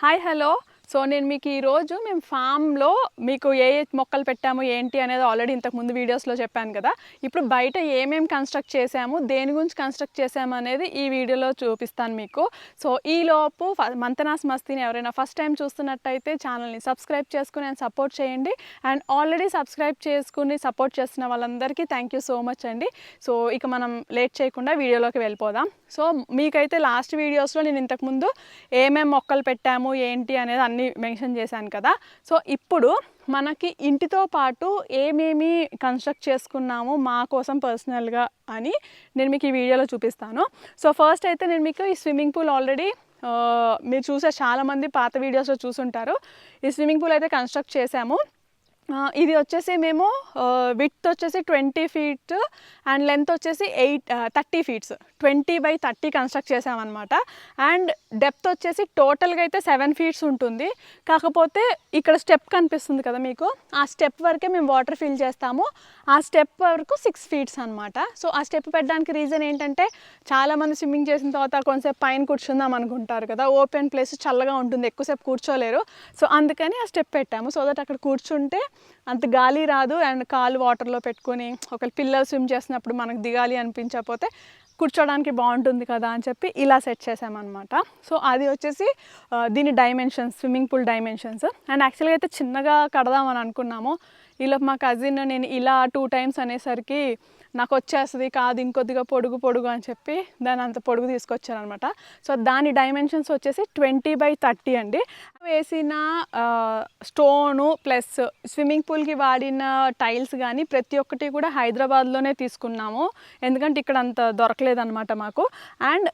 Hi hello. So నేను మీకు ఈరోజు మేము ఫామ్లో మీకు ఏ ఏ మొక్కలు పెట్టాము ఏంటి అనేది ఆల్రెడీ ఇంతకుముందు వీడియోస్లో చెప్పాను కదా. ఇప్పుడు బయట ఏమేమి కన్స్ట్రక్ట్ చేసాము దేని గురించి కన్స్ట్రక్ట్ చేసాము అనేది ఈ వీడియోలో చూపిస్తాను మీకు. సో ఈలోపు మంతనాస్ మస్తీని ఎవరైనా ఫస్ట్ టైం చూస్తున్నట్టయితే ఛానల్ని సబ్స్క్రైబ్ చేసుకుని అండ్ సపోర్ట్ చేయండి. అండ్ ఆల్రెడీ సబ్స్క్రైబ్ చేసుకుని సపోర్ట్ చేస్తున్న వాళ్ళందరికీ థ్యాంక్ యూ సో మచ్ అండి. సో ఇక మనం లేట్ చేయకుండా వీడియోలోకి వెళ్ళిపోదాం. సో మీకైతే లాస్ట్ వీడియోస్లో నేను ఇంతకుముందు ఏమేమి మొక్కలు పెట్టాము ఏంటి అనేది అన్నీ మెన్షన్ చేశాను కదా. సో ఇప్పుడు మనకి ఇంటితో పాటు ఏమేమి కన్స్ట్రక్ట్ చేసుకున్నాము మా కోసం పర్సనల్గా అని నేను మీకు ఈ వీడియోలో చూపిస్తాను. సో ఫస్ట్ అయితే నేను మీకు ఈ స్విమ్మింగ్ పూల్ ఆల్రెడీ మీరు చూసే చాలామంది పాత వీడియోస్లో చూసుంటారు. ఈ స్విమ్మింగ్ పూల్ అయితే కన్స్ట్రక్ట్ చేశాము. ఇది వచ్చేసి మేము విత్ వచ్చేసి ట్వంటీ ఫీట్ అండ్ లెంత్ వచ్చేసి eight thirty feets. Twenty by thirty construct చేసామన్నమాట అండ్ డెప్త్ వచ్చేసి టోటల్గా అయితే సెవెన్ ఫీట్స్ ఉంటుంది. కాకపోతే ఇక్కడ స్టెప్ కనిపిస్తుంది కదా మీకు. ఆ స్టెప్ వరకే మేము వాటర్ ఫిల్ చేస్తాము. ఆ స్టెప్ వరకు సిక్స్ ఫీట్స్ అనమాట సో ఆ స్టెప్ పెట్టడానికి రీజన్ ఏంటంటే చాలామంది స్విమ్మింగ్ చేసిన తర్వాత కొంతసేపు పైన కూర్చుందాం అనుకుంటారు కదా. ఓపెన్ ప్లేస్ చల్లగా ఉంటుంది ఎక్కువసేపు కూర్చోలేరు. సో అందుకని ఆ స్టెప్ పెట్టాము. సో దట్ అక్కడ కూర్చుంటే అంత గాలి రాదు అండ్ కాలు వాటర్లో పెట్టుకొని ఒకవేళ పిల్లలు స్విమ్ చేసినప్పుడు మనకు దిగాలి అనిపించకపోతే కూర్చోడానికి బాగుంటుంది కదా అని చెప్పి ఇలా సెట్ చేసామన్నమాట సో అది వచ్చేసి దీని dimensions swimming pool dimensions and యాక్చువల్గా అయితే చిన్నగా కడదామని అనుకున్నాము. ఇలా మా కజిన్ నేను ఇలా టూ టైమ్స్ అనేసరికి నాకు వచ్చేస్తుంది కాదు ఇంకొద్దిగా పొడుగు పొడుగు అని చెప్పి దాని అంత పొడుగు తీసుకొచ్చారనమాట సో దాని డైమెన్షన్స్ వచ్చేసి ట్వంటీ బై థర్టీ అండి. వేసిన స్టోను ప్లస్ స్విమ్మింగ్ పూల్కి వాడిన టైల్స్ కానీ ప్రతి ఒక్కటి కూడా హైదరాబాద్లోనే తీసుకున్నాము. ఎందుకంటే ఇక్కడ అంత దొరకలేదన్నమాట మాకు. అండ్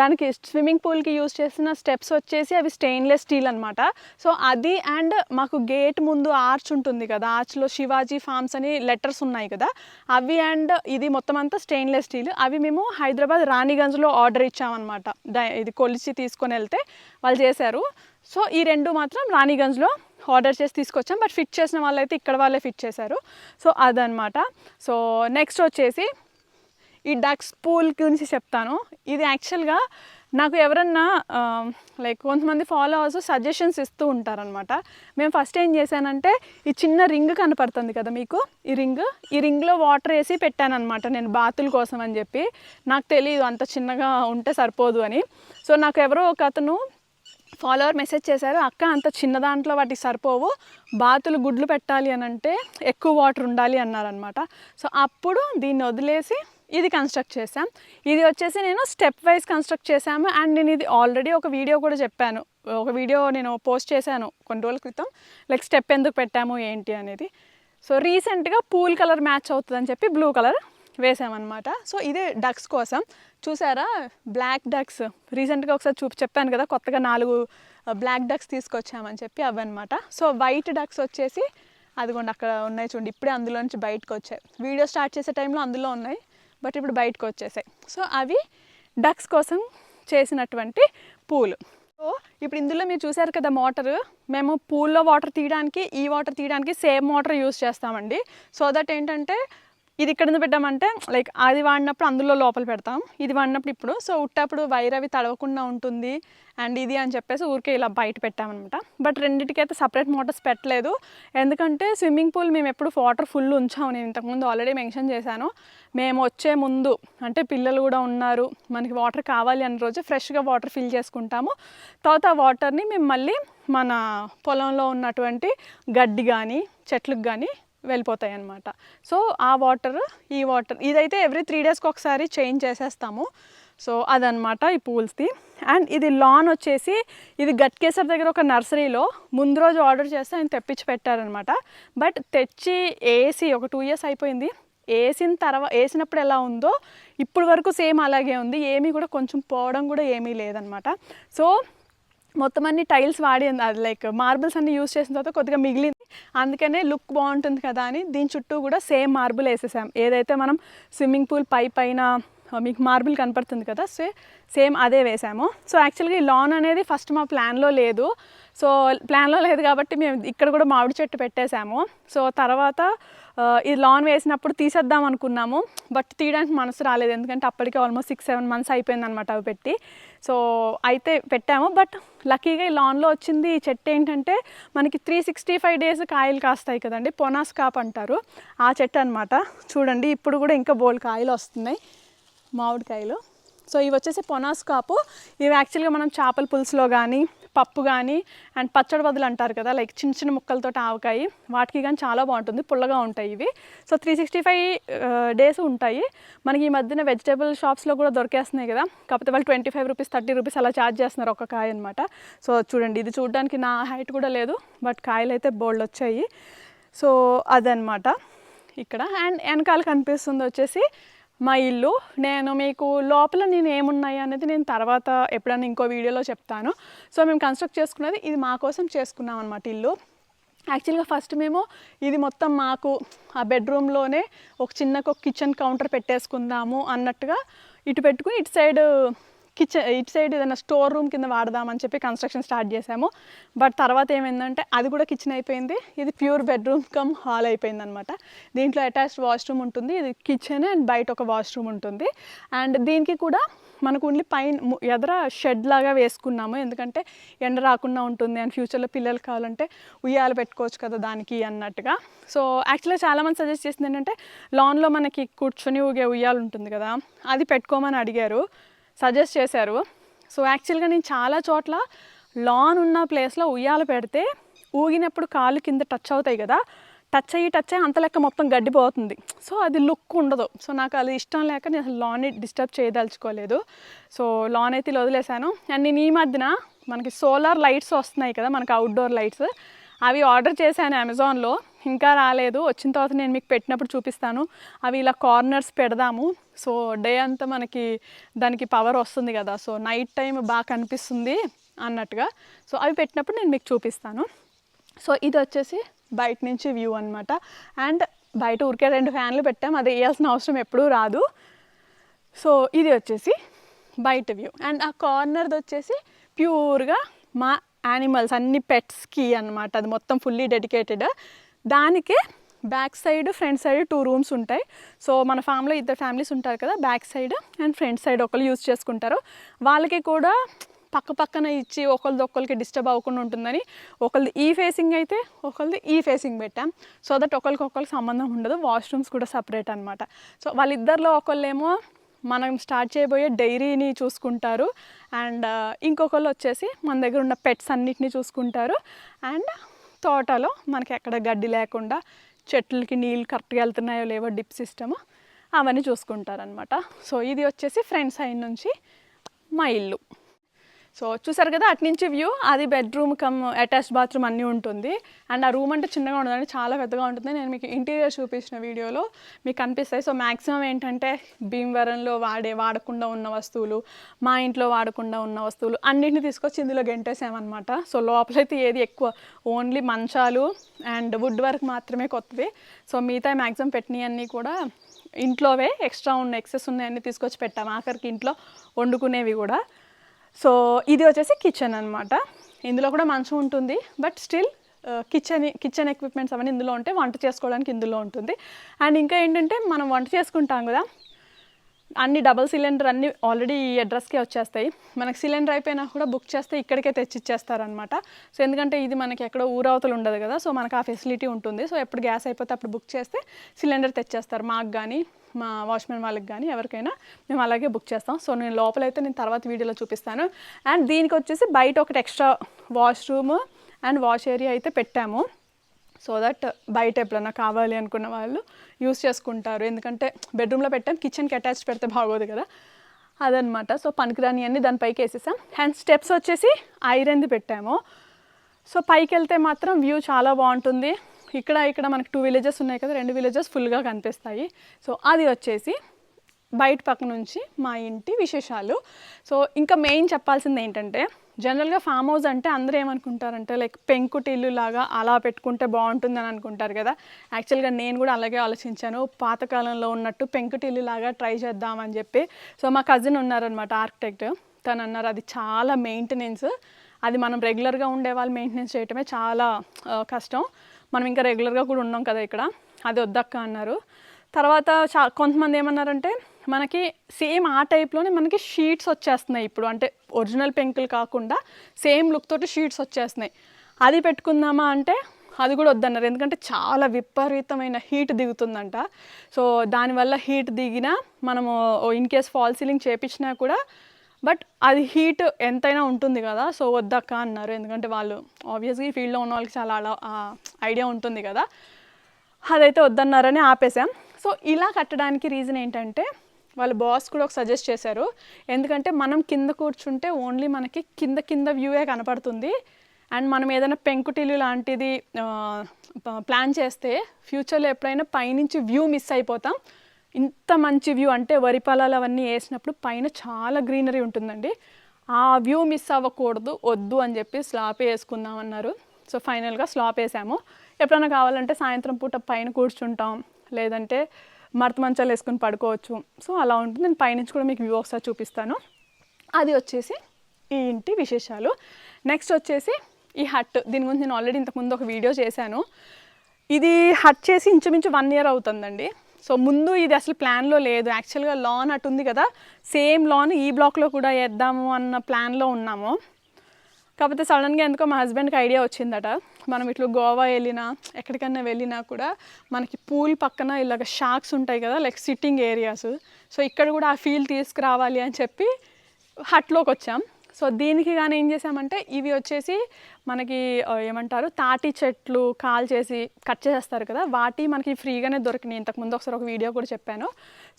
దానికి స్విమ్మింగ్ పూల్కి యూస్ చేసిన స్టెప్స్ వచ్చేసి అవి స్టెయిన్లెస్ స్టీల్ అనమాట సో అది అండ్ మాకు గేట్ ముందు ఆర్చ్ ఉంటుంది కదా ఆర్చ్లో శివాజీ ఫార్మ్స్ అని లెటర్స్ ఉన్నాయి కదా అవి అండ్ అండ్ ఇది మొత్తం అంతా స్టెయిన్లెస్ స్టీల్ అవి మేము హైదరాబాద్ రాణిగంజ్లో ఆర్డర్ ఇచ్చామన్నమాట. ద- ఇది కొలిచి తీసుకొని వెళ్తే వాళ్ళు చేశారు. సో ఈ రెండు మాత్రం రాణిగంజ్లో ఆర్డర్ చేసి తీసుకొచ్చాం. బట్ ఫిట్ చేసిన వాళ్ళైతే ఇక్కడ వాళ్ళే ఫిట్ చేశారు. సో అదనమాట సో నెక్స్ట్ వచ్చేసి ఈ డక్స్ పూల్ గురించి చెప్తాను. ఇది యాక్చువల్గా నాకు ఎవరన్నా లైక్ కొంతమంది ఫాలోవర్స్ సజెషన్స్ ఇస్తూ ఉంటారనమాట మేము ఫస్ట్ ఏం చేశానంటే ఈ చిన్న రింగ్ కనపడుతుంది కదా మీకు? ఈ రింగ్ ఈ రింగ్లో వాటర్ వేసి పెట్టానమాట నేను బాతుల కోసం అని చెప్పి. నాకు తెలియదు అంత చిన్నగా ఉంటే సరిపోదు అని. సో నాకు ఎవరో ఒక అతను ఫాలోవర్ మెసేజ్ చేశారు అక్క అంత చిన్న దాంట్లో వాటికి సరిపోవు బాతులు గుడ్లు పెట్టాలి అని అంటే ఎక్కువ వాటర్ ఉండాలి అన్నారనమాట సో అప్పుడు దీన్ని వదిలేసి ఇది కన్స్ట్రక్ట్ చేశాం. ఇది వచ్చేసి నేను స్టెప్ వైజ్ కన్స్ట్రక్ట్ చేశాము. అండ్ నేను ఇది ఆల్రెడీ ఒక వీడియో కూడా చెప్పాను. ఒక వీడియో నేను పోస్ట్ చేశాను కొన్ని రోజుల క్రితం. లైక్ స్టెప్ ఎందుకు పెట్టాము ఏంటి అనేది. సో రీసెంట్గా పూల్ కలర్ మ్యాచ్ అవుతుందని చెప్పి బ్లూ కలర్ వేసామన్నమాట సో ఇదే డక్స్ కోసం. చూసారా? బ్లాక్ డక్స్ రీసెంట్గా ఒకసారి చూపి చెప్పాను కదా కొత్తగా నాలుగు బ్లాక్ డక్స్ తీసుకొచ్చామని చెప్పి అవన్నమాట. సో వైట్ డక్స్ వచ్చేసి అదిగోండి అక్కడ ఉన్నాయి చూడండి ఇప్పుడే అందులో నుంచి బయటకు వచ్చాయి. వీడియో స్టార్ట్ చేసే టైంలో అందులో ఉన్నాయి. బట్ ఇప్పుడు బయటకు వచ్చేసాయి. సో అవి డక్స్ కోసం చేసినటువంటి పూలు. సో ఇప్పుడు ఇందులో మీరు చూసారు కదా మోటార్ మేము పూల్లో వాటర్ తీయడానికి ఈ వాటర్ తీయడానికి సేమ్ మోటార్ యూస్ చేస్తామండి. సో దట్ ఏంటంటే ఇది ఇక్కడ పెట్టామంటే లైక్ అది వాడినప్పుడు అందులో లోపల పెడతాం. ఇది వాడినప్పుడు ఇప్పుడు. సో ఉట్టప్పుడు వైర్ అవి తడవకుండా ఉంటుంది అండ్ ఇది అని చెప్పేసి ఊరికే ఇలా బయట పెట్టామన్నమాట. బట్ రెండింటికైతే సపరేట్ మోటార్స్ పెట్టలేదు. ఎందుకంటే స్విమ్మింగ్ పూల్ మేము ఎప్పుడు వాటర్ ఫుల్ ఉంచాము. నేను ఇంతకుముందు ఆల్రెడీ మెన్షన్ చేశాను. మేము వచ్చే ముందు అంటే పిల్లలు కూడా ఉన్నారు మనకి వాటర్ కావాలి అన్న రోజు ఫ్రెష్గా వాటర్ ఫిల్ చేసుకుంటాము. తర్వాత ఆ వాటర్ని మేము మళ్ళీ మన పొలంలో ఉన్నటువంటి గడ్డి కానీ చెట్లకు కానీ వెళ్ళిపోతాయి అన్నమాట సో ఆ వాటర్ ఈ వాటర్ ఇదైతే ఎవ్రీ త్రీ డేస్కి ఒకసారి చేంజ్ చేసేస్తాము. సో అదనమాట ఈ పూల్స్ది. అండ్ ఇది లాన్ వచ్చేసి ఇది గట్కేసర్ దగ్గర ఒక నర్సరీలో ముందు రోజు ఆర్డర్ చేస్తే ఆయన తెప్పించి పెట్టారనమాట బట్ తెచ్చి ఏసీ ఒక టూ ఇయర్స్ అయిపోయింది. వేసిన తర్వాత వేసినప్పుడు ఎలా ఉందో ఇప్పుడు వరకు సేమ్ అలాగే ఉంది. ఏమీ కూడా కొంచెం పోవడం కూడా ఏమీ లేదనమాట సో మొత్తం అన్ని టైల్స్ వాడి అది లైక్ మార్బుల్స్ అన్ని యూస్ చేసిన తర్వాత కొద్దిగా మిగిలింది. అందుకనే లుక్ బాగుంటుంది కదా అని దీని చుట్టూ కూడా సేమ్ మార్బుల్ వేసేసాం. ఏదైతే మనం స్విమ్మింగ్ పూల్ పై పైన మీకు మార్బుల్ కనపడుతుంది కదా సో సేమ్ అదే వేసాము. సో యాక్చువల్గా ఈ లాన్ అనేది ఫస్ట్ మా ప్లాన్లో లేదు. సో ప్లాన్లో లేదు కాబట్టి మేము ఇక్కడ కూడా మామిడి చెట్టు పెట్టేశాము సో తర్వాత ఇది లాన్ వేసినప్పుడు తీసేద్దాం అనుకున్నాము బట్ తీయడానికి మనసు రాలేదు. ఎందుకంటే అప్పటికే ఆల్మోస్ట్ సిక్స్ సెవెన్ మంత్స్ అయిపోయింది అనమాట అవి పెట్టి. సో అయితే పెట్టాము బట్ లక్కీగా ఈ లాన్లో వచ్చింది ఈ చెట్టు ఏంటంటే మనకి త్రీ సిక్స్టీ ఫైవ్ డేస్ కాయలు కాస్తాయి కదండి పొనాస్ కాప్ అంటారు. ఆ చెట్టు అనమాట చూడండి ఇప్పుడు కూడా ఇంకా బోల్డ్ కాయలు వస్తున్నాయి మామిడికాయలు. సో ఇవి వచ్చేసి పొనాస్ కాపు ఇవి యాక్చువల్గా మనం చేపల పులుసులో కానీ పప్పు కానీ అండ్ పచ్చడి బదులు అంటారు కదా లైక్ చిన్న చిన్న ముక్కలతో ఆవకాయ వాటికి కానీ చాలా బాగుంటుంది పుల్లగా ఉంటాయి ఇవి. So three sixty five days ఉంటాయి. మనకి ఈ మధ్యన వెజిటేబుల్ షాప్స్లో కూడా దొరికేస్తున్నాయి కదా కాకపోతే వాళ్ళు twenty five rupees thirty rupees అలా ఛార్జ్ చేస్తున్నారు ఒక కాయ అనమాట సో చూడండి ఇది చూడడానికి నా హైట్ కూడా లేదు బట్ కాయలు అయితే బోల్డ్ వచ్చాయి. సో అదనమాట ఇక్కడ. అండ్ వెనకాల కనిపిస్తుంది వచ్చేసి మా ఇల్లు. నేను మీకు లోపల నేను ఏమున్నాయి అనేది నేను తర్వాత ఎప్పుడైనా ఇంకో వీడియోలో చెప్తాను. సో మేము కన్స్ట్రక్ట్ చేసుకున్నది ఇది మా కోసం చేసుకున్నాం అనమాట ఇల్లు. యాక్చువల్గా ఫస్ట్ మేము ఇది మొత్తం మాకు ఆ బెడ్రూమ్లోనే ఒక చిన్న ఒక కిచెన్ కౌంటర్ పెట్టేసుకుందాము అన్నట్టుగా ఇటు పెట్టుకుని ఇటు సైడ్ కిచెన్ ఇటు సైడ్ ఏదైనా స్టోర్ రూమ్ కింద వాడదామని చెప్పి కన్స్ట్రక్షన్ స్టార్ట్ చేసాము బట్ తర్వాత ఏమైందంటే అది కూడా కిచెన్ అయిపోయింది. ఇది ప్యూర్ బెడ్రూమ్ కమ్ హాల్ అయిపోయింది అనమాట దీంట్లో అటాచ్డ్ వాష్రూమ్ ఉంటుంది. ఇది కిచెన్ అండ్ బయట ఒక వాష్రూమ్ ఉంటుంది. అండ్ దీనికి కూడా మనకు ఓన్లీ పైన ఎదర షెడ్ లాగా వేసుకున్నాము. ఎందుకంటే ఎండ రాకుండా ఉంటుంది అండ్ ఫ్యూచర్లో పిల్లలు కావాలంటే ఉయ్యాలు పెట్టుకోవచ్చు కదా దానికి అన్నట్టుగా. సో యాక్చువల్గా చాలామంది సజెస్ట్ చేసింది ఏంటంటే లాన్లో మనకి కూర్చొని ఊగే ఉయ్యాలు ఉంటుంది కదా అది పెట్టుకోమని అడిగారు. సజెస్ట్ చేశారు. సో యాక్చువల్గా నేను చాలా చోట్ల లాన్ ఉన్న ప్లేస్లో ఉయ్యాల పెడితే ఊగినప్పుడు కాళ్ళు కింద టచ్ అవుతాయి కదా టచ్ అయ్యి టచ్ అయ్యి అంత లెక్క మొత్తం గడ్డిపోతుంది. సో అది లుక్ ఉండదు. సో నాకు అది ఇష్టం లేక నేను అసలు లాన్ని డిస్టర్బ్ చేయదలుచుకోలేదు. సో లాన్ అయితే వదిలేశాను. అండ్ నేను ఈ మధ్యన మనకి సోలార్ లైట్స్ వస్తున్నాయి కదా మనకి అవుట్డోర్ లైట్స్ అవి ఆర్డర్ చేశాను అమెజాన్లో. ఇంకా రాలేదు. వచ్చిన తర్వాత నేను మీకు పెట్టినప్పుడు చూపిస్తాను. అవి ఇలా కార్నర్స్ పెడదాము. సో డే అంతా మనకి దానికి పవర్ వస్తుంది కదా. సో నైట్ టైం బాగా కనిపిస్తుంది అన్నట్టుగా. సో అవి పెట్టినప్పుడు నేను మీకు చూపిస్తాను. సో ఇది వచ్చేసి బయట నుంచి వ్యూ అనమాట అండ్ బయట ఊరికే రెండు ఫ్యాన్లు పెట్టాం. అది వేయాల్సిన అవసరం ఎప్పుడూ రాదు. సో ఇది వచ్చేసి బయట వ్యూ. అండ్ ఆ కార్నర్ది వచ్చేసి ప్యూర్గా మా యానిమల్స్ అన్ని పెట్స్కి అన్నమాట. అది మొత్తం ఫుల్లీ డెడికేటెడ్. దానికే back side front side two rooms ఉంటాయి. సో మన ఫ్యామిలీలో ఇద్దరు ఫ్యామిలీస్ ఉంటారు కదా back side and front side ఒకరు యూజ్ చేసుకుంటారు. వాళ్ళకి కూడా పక్క పక్కన ఇచ్చి ఒకరిది ఒకరికి డిస్టర్బ్ అవ్వకుండా ఉంటుందని ఒకరిది ఈ ఫేసింగ్ అయితే ఒకరిది ఈ ఫేసింగ్ పెట్టాం. సో దట్ ఒకరికి ఒకరికి సంబంధం ఉండదు. వాష్రూమ్స్ కూడా సపరేట్ అనమాట సో వాళ్ళిద్దరిలో ఒకళ్ళేమో మనం స్టార్ట్ చేయబోయే డైరీని చూసుకుంటారు. అండ్ ఇంకొకళ్ళు వచ్చేసి మన దగ్గర ఉన్న పెట్స్ అన్నిటిని చూసుకుంటారు. అండ్ తోటలో మనకి ఎక్కడ గడ్డి లేకుండా చెట్లకి నీళ్ళు కరెక్ట్గా వెళ్తున్నాయో లేవో డిప్ సిస్టమ్ అవన్నీ చూసుకుంటారనమాట సో ఇది వచ్చేసి ఫ్రెండ్స్ సైడ్ నుంచి మా ఇల్లు. సో చూసారు కదా అట్నుంచి వ్యూ. అది బెడ్రూమ్ కమ్ అటాచ్డ్ బాత్రూమ్ అన్నీ ఉంటుంది. అండ్ ఆ రూమ్ అంటే చిన్నగా ఉండదండి చాలా పెద్దగా ఉంటుంది. నేను మీకు ఇంటీరియర్ చూపించిన వీడియోలో మీకు కనిపిస్తాయి సో మ్యాక్సిమం ఏంటంటే భీమవరంలో వాడే వాడకుండా ఉన్న వస్తువులు మా ఇంట్లో వాడకుండా ఉన్న వస్తువులు అన్నింటిని తీసుకొచ్చి ఇందులో గెంటేసామన్నమాట. సో లోపలైతే ఏది ఎక్కువ ఓన్లీ మంచాలు అండ్ వుడ్ వర్క్ మాత్రమే కొత్తవి సో మిగతా మ్యాక్సిమం పెట్టినవి అన్నీ కూడా ఇంట్లోవే ఎక్స్ట్రా ఉన్న ఎక్సెస్ ఉన్నాయన్నీ తీసుకొచ్చి పెట్టాము. ఆఖరికి ఇంట్లో వండుకునేవి కూడా. సో ఇది వచ్చేసి కిచెన్ అనమాట ఇందులో కూడా మంచం ఉంటుంది. But still kitchen kitchen equipments అవన్నీ ఇందులో ఉంటాయి వంట చేసుకోవడానికి ఇందులో ఉంటుంది. అండ్ ఇంకా ఏంటంటే మనం వంట చేసుకుంటాం కదా అన్ని డబల్ సిలిండర్ అన్నీ ఆల్రెడీ ఈ అడ్రస్కే వచ్చేస్తాయి. మనకి సిలిండర్ అయిపోయినా కూడా బుక్ చేస్తే ఇక్కడికే తెచ్చిచ్చేస్తారనమాట సో ఎందుకంటే ఇది మనకి ఎక్కడో ఊరవతలు ఉండదు కదా సో మనకు ఆ ఫెసిలిటీ ఉంటుంది. సో ఎప్పుడు గ్యాస్ అయిపోతే అప్పుడు బుక్ చేస్తే సిలిండర్ తెచ్చేస్తారు. మాకు కానీ మా వాచ్మెన్ వాళ్ళకి కానీ ఎవరికైనా మేము అలాగే బుక్ చేస్తాం. సో నేను లోపలైతే నేను తర్వాత వీడియోలో చూపిస్తాను. అండ్ దీనికి వచ్చేసి బయట ఒకటి extra washroom and wash area అయితే పెట్టాము. సో దట్ బయట ఎప్పుడన్నా కావాలి అనుకున్న వాళ్ళు యూస్ చేసుకుంటారు. ఎందుకంటే బెడ్రూమ్లో పెట్టాం కిచెన్కి అటాచ్ పెడితే బాగోదు కదా. అదనమాట. సో పనికిరాని అన్ని దానిపైకి వేసేసాం. అండ్ స్టెప్స్ వచ్చేసి ఐరన్ది పెట్టాము. సో పైకి వెళ్తే మాత్రం వ్యూ చాలా బాగుంటుంది. ఇక్కడ ఇక్కడ మనకి టూ విలేజెస్ ఉన్నాయి కదా రెండు విలేజెస్ ఫుల్గా కనిపిస్తాయి. సో అది వచ్చేసి బయట పక్క నుంచి మా ఇంటి విశేషాలు. సో ఇంకా మెయిన్ చెప్పాల్సింది ఏంటంటే జనరల్గా ఫామ్ హౌస్ అంటే అందరూ ఏమనుకుంటారంటే లైక్ పెంకుటిల్లు లాగా అలా పెట్టుకుంటే బాగుంటుంది అని అనుకుంటారు కదా. యాక్చువల్గా నేను కూడా అలాగే ఆలోచించాను. పాతకాలంలో ఉన్నట్టు పెంకుటిల్లు లాగా ట్రై చేద్దామని చెప్పి. సో మా కజిన్ ఉన్నారనమాట ఆర్కిటెక్ట్ తను అన్నారు అది చాలా మెయింటెనెన్స్ అది మనం రెగ్యులర్గా ఉండే వాళ్ళు మెయింటెనెన్స్ చేయటమే చాలా కష్టం. మనం ఇంకా రెగ్యులర్గా కూడా ఉన్నాం కదా ఇక్కడ. అది వద్దక్క అన్నారు. తర్వాత చా కొంతమంది ఏమన్నారంటే మనకి సేమ్ ఆ టైప్లోనే మనకి షీట్స్ వచ్చేస్తున్నాయి ఇప్పుడు. అంటే ఒరిజినల్ పెంకులు కాకుండా సేమ్ లుక్ తోటి షీట్స్ వచ్చేస్తున్నాయి. అది పెట్టుకుందామా అంటే అది కూడా వద్దన్నారు. ఎందుకంటే చాలా విపరీతమైన హీట్ దిగుతుందంట. సో దానివల్ల హీట్ దిగినా మనము ఇన్ కేస్ ఫాల్ సీలింగ్ చేపించినా కూడా బట్ అది హీట్ ఎంతైనా ఉంటుంది కదా సో వద్దక్క అన్నారు. ఎందుకంటే వాళ్ళు ఆబ్వియస్గా ఈ ఫీల్డ్లో ఉన్న వాళ్ళకి చాలా అలా ఐడియా ఉంటుంది కదా. అదైతే వద్దన్నారని ఆపేసాం సో ఇలా కట్టడానికి రీజన్ ఏంటంటే వాళ్ళ బాస్ కూడా ఒక సజెస్ట్ చేశారు. ఎందుకంటే మనం కింద కూర్చుంటే ఓన్లీ మనకి కింద కింద వ్యూయే కనపడుతుంది. అండ్ మనం ఏదైనా పెంకుటిల్లు లాంటిది ప్లాన్ చేస్తే ఫ్యూచర్లో ఎప్పుడైనా పైనుంచి వ్యూ మిస్ అయిపోతాం. ఇంత మంచి వ్యూ అంటే వరి పొలాలు అవన్నీ వేసినప్పుడు పైన చాలా గ్రీనరీ ఉంటుందండి. ఆ వ్యూ మిస్ అవ్వకూడదు వద్దు అని చెప్పి స్లాప్ వేసుకుందాం అన్నారు. సో ఫైనల్గా స్లాప్ వేసాము. ఎప్పుడైనా కావాలంటే సాయంత్రం పూట పైన కూర్చుంటాం లేదంటే మడత మంచాలు వేసుకుని పడుకోవచ్చు. సో అలా ఉంటుంది. నేను పైనుంచి కూడా మీకు వ్యూ ఒకసారి చూపిస్తాను. అది వచ్చేసి ఈ ఇంటి విశేషాలు. నెక్స్ట్ వచ్చేసి ఈ హట్. దీని గురించి నేను ఆల్రెడీ ఇంతకుముందు ఒక వీడియో చేశాను. ఇది హట్ చేసి ఇంచుమించు వన్ ఇయర్ అవుతుందండి. సో ముందు ఇది అసలు ప్లాన్లో లేదు. యాక్చువల్గా లాన్ అటు ఉంది కదా సేమ్ లాన్ ఈ బ్లాక్లో కూడా వేద్దాము అన్న ప్లాన్లో ఉన్నాము. కాకపోతే సడన్గా ఎందుకో మా హస్బెండ్కి ఐడియా వచ్చిందట. మనం ఇట్లా గోవా వెళ్ళినా ఎక్కడికైనా వెళ్ళినా కూడా మనకి పూల్ పక్కన ఇలాగ షాక్స్ ఉంటాయి కదా లైక్ సిట్టింగ్ ఏరియాస్ సో ఇక్కడ కూడా ఆ ఫీల్ తీసుకురావాలి అని చెప్పి హట్లోకి వచ్చాం. సో దీనికి కానీ ఏం చేసామంటే ఇవి వచ్చేసి మనకి ఏమంటారు తాటి చెట్లు కాల్ చేసి కట్ చేసేస్తారు కదా వాటి మనకి ఫ్రీగానే దొరికినాయి. ఇంతకుముందు ఒకసారి ఒక వీడియో కూడా చెప్పాను.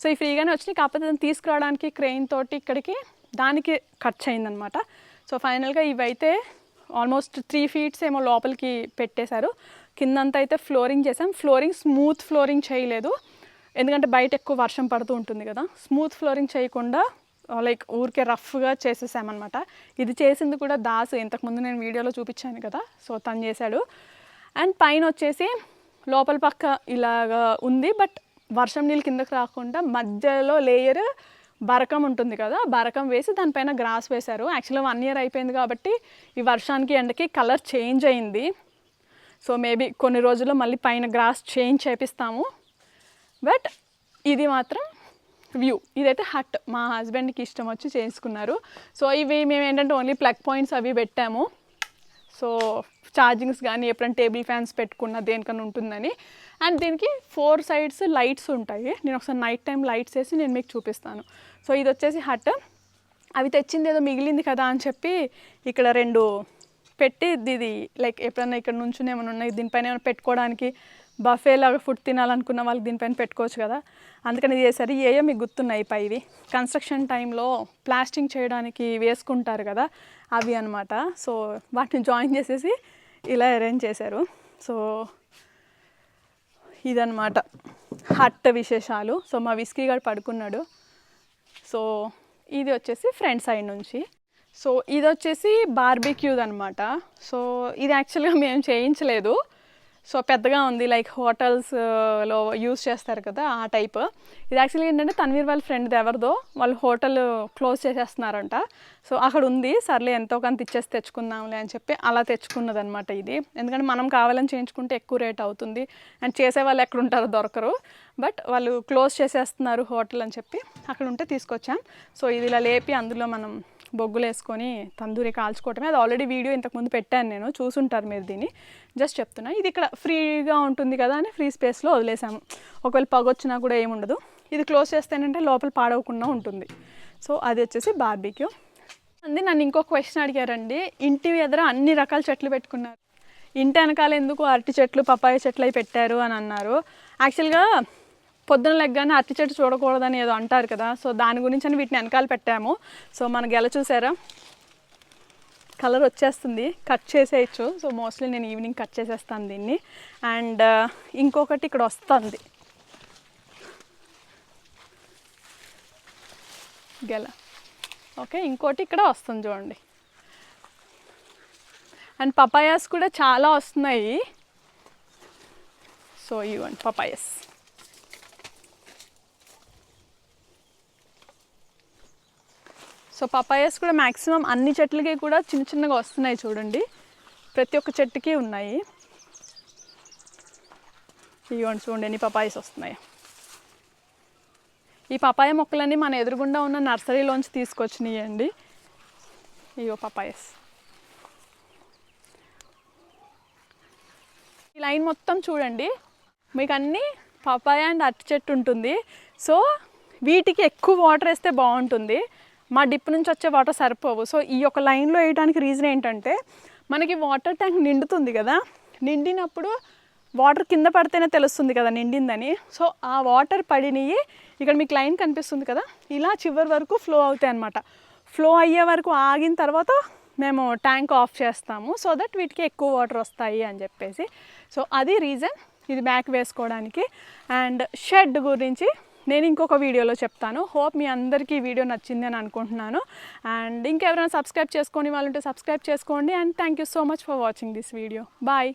సో ఈ ఫ్రీగానే వచ్చినాయి కాకపోతే దాన్ని తీసుకురావడానికి క్రెయిన్ తోటి ఇక్కడికి దానికి ఖర్చు అయిందనమాట సో ఫైనల్గా ఇవైతే ఆల్మోస్ట్ త్రీ ఫీట్స్ ఏమో లోపలికి పెట్టేశారు. కిందంతా అయితే ఫ్లోరింగ్ చేసాం ఫ్లోరింగ్ స్మూత్ ఫ్లోరింగ్ చేయలేదు. ఎందుకంటే బయట ఎక్కువ వర్షం పడుతూ ఉంటుంది కదా స్మూత్ ఫ్లోరింగ్ చేయకుండా Uh, లైక్ ఊరికే రఫ్గా చేసేసామన్నమాట. ఇది చేసింది కూడా దాసు. ఇంతకుముందు నేను వీడియోలో చూపించాను కదా. సో తను చేశాడు. అండ్ పైన వచ్చేసి లోపల పక్క ఇలాగా ఉంది. బట్ వర్షం నీళ్ళు కిందకి రాకుండా మధ్యలో లేయర్ బరకం ఉంటుంది కదా. బరకం వేసి దానిపైన గ్రాస్ వేశారు. యాక్చువల్గా వన్ ఇయర్ అయిపోయింది కాబట్టి ఈ వర్షానికి ఎండకి కలర్ చేంజ్ అయింది. సో మేబీ కొన్ని రోజుల్లో మళ్ళీ పైన గ్రాస్ చేంజ్ చేపిస్తాము. బట్ ఇది మాత్రం వ్యూ. ఇదైతే హట్. మా హస్బెండ్కి ఇష్టం వచ్చి చేసుకున్నారు. సో ఇవి మేము ఏంటంటే ఓన్లీ ప్లగ్ పాయింట్స్ అవి పెట్టాము. సో ఛార్జింగ్స్ కానీ ఎప్పుడైనా టేబుల్ ఫ్యాన్స్ పెట్టుకున్న దేనికన్నా ఉంటుందని. అండ్ దీనికి ఫోర్ సైడ్స్ లైట్స్ ఉంటాయి. నేను ఒకసారి నైట్ టైం లైట్స్ వేసి నేను మీకు చూపిస్తాను. సో ఇది వచ్చేసి హట్. అవి తెచ్చింది ఏదో మిగిలింది కదా అని చెప్పి ఇక్కడ రెండు పెట్టి ఇది లైక్ ఎప్పుడైనా ఇక్కడ నుంచి ఏమైనా ఉన్నాయి దీనిపైన ఏమైనా పెట్టుకోవడానికి బఫే లాగా ఫుడ్ తినాలనుకున్న వాళ్ళకి దీనిపైన పెట్టుకోవచ్చు కదా. అందుకని ఇది చేశారు. ఏయో మీకు గుర్తున్నాయి పైవి కన్స్ట్రక్షన్ టైంలో ప్లాస్టింగ్ చేయడానికి వేసుకుంటారు కదా అవి అనమాట సో వాటిని జాయిన్ చేసేసి ఇలా అరేంజ్ చేశారు. సో ఇదనమాట హట్ విశేషాలు. సో మా విస్కీ గారు పడుకున్నాడు. సో ఇది వచ్చేసి ఫ్రంట్ సైడ్ నుంచి. సో ఇది వచ్చేసి బార్బిక్యూది అనమాట సో ఇది యాక్చువల్గా మేము చేయించలేదు. సో పెద్దగా ఉంది లైక్ హోటల్స్లో యూస్ చేస్తారు కదా ఆ టైప్ ఇది యాక్చువల్లీ ఏంటంటే తన్వీర్ వాళ్ళ ఫ్రెండ్ ఎవరిదో వాళ్ళు హోటల్ క్లోజ్ చేసేస్తున్నారంట. సో అక్కడ ఉంది సర్లే ఎంతో కొంత ఇచ్చేసి తెచ్చుకుందాంలే అని చెప్పి అలా తెచ్చుకున్నది అనమాట ఇది. ఎందుకంటే మనం కావాలని చేయించుకుంటే ఎక్కువ రేట్ అవుతుంది. అండ్ చేసే వాళ్ళు ఎక్కడ ఉంటారో దొరకరు. బట్ వాళ్ళు క్లోజ్ చేసేస్తున్నారు హోటల్ అని చెప్పి అక్కడ ఉంటే తీసుకొచ్చాం. సో ఇది ఇలా లేపి అందులో మనం బొగ్గులు వేసుకొని తందూరి కాల్చుకోవటమే. అది ఆల్రెడీ వీడియో ఇంతకుముందు పెట్టాను నేను. చూసుంటారు మీరు దీన్ని. జస్ట్ చెప్తున్నా. ఇది ఇక్కడ ఫ్రీగా ఉంటుంది కదా అని ఫ్రీ స్పేస్లో వదిలేసాము. ఒకవేళ పగొచ్చినా కూడా ఏముండదు ఇది క్లోజ్ చేస్తేనంటే లోపల పాడవకుండా ఉంటుంది. సో అది వచ్చేసి బార్బీక్యూ అంది నన్ను ఇంకో క్వశ్చన్ అడిగారండి. ఇంటి ఎదుర అన్ని రకాల చెట్లు పెట్టుకున్నారు. ఇంటి వెనకాల ఎందుకు అరటి చెట్లు పపాయ చెట్లు అవి పెట్టారు అని అన్నారు. యాక్చువల్గా పొద్దున లెగ్గానే అరటి చెట్టు చూడకూడదని ఏదో అంటారు కదా. సో దాని గురించి అని వీటిని వెనకాల పెట్టాము. సో మన గెల చూసారా? కలర్ వచ్చేస్తుంది. కట్ చేసేయచ్చు. సో మోస్ట్లీ నేను ఈవినింగ్ కట్ చేసేస్తాను దీన్ని. అండ్ ఇంకొకటి ఇక్కడ వస్తుంది. గెల. ఓకే ఇంకోటి ఇక్కడ వస్తుంది చూడండి. అండ్ పపాయాస్ కూడా చాలా వస్తున్నాయి. సో ఇవ్వండి పపాయస్. సో పపాయస్ కూడా మ్యాక్సిమం అన్ని చెట్లకి కూడా చిన్న చిన్నగా వస్తున్నాయి చూడండి. ప్రతి ఒక్క చెట్టుకి ఉన్నాయి. ఇవ్వండి చూడండి ఎన్ని పపాయస్ వస్తున్నాయి. ఈ పపాయ మొక్కలన్నీ మన ఎదురుగుండా ఉన్న నర్సరీలోంచి తీసుకొచ్చినాయి అండి ఇవో పపాయస్. ఈ లైన్ మొత్తం చూడండి. మీకు అన్ని పపాయ అండ్ అరటి చెట్టు ఉంటుంది. సో వీటికి ఎక్కువ వాటర్ వేస్తే బాగుంటుంది. మా డిప్ నుంచి వచ్చే వాటర్ సరిపోవు. సో ఈ యొక్క లైన్లో వేయడానికి రీజన్ ఏంటంటే మనకి వాటర్ ట్యాంక్ నిండుతుంది కదా నిండినప్పుడు వాటర్ కింద పడితేనే తెలుస్తుంది కదా నిండిందని. సో ఆ వాటర్ పడినవి ఇక్కడ మీకు లైన్ కనిపిస్తుంది కదా ఇలా చివరి వరకు ఫ్లో అవుతాయి అనమాట ఫ్లో అయ్యే వరకు ఆగిన తర్వాత మేము ట్యాంక్ ఆఫ్ చేస్తాము సో దట్ వీటికి ఎక్కువ వాటర్ వస్తాయి అని చెప్పేసి. సో అది రీజన్ ఇది బ్యాక్ వేసుకోవడానికి. అండ్ షెడ్ గురించి నేను ఇంకొక వీడియోలో చెప్తాను. హోప్ మీ అందరికీ ఈ వీడియో నచ్చింది అని అనుకుంటున్నాను. అండ్ ఇంకెవరైనా సబ్స్క్రైబ్ చేసుకొని వాళ్ళుంటే సబ్స్క్రైబ్ చేసుకోండి. And thank you so much for watching this video bye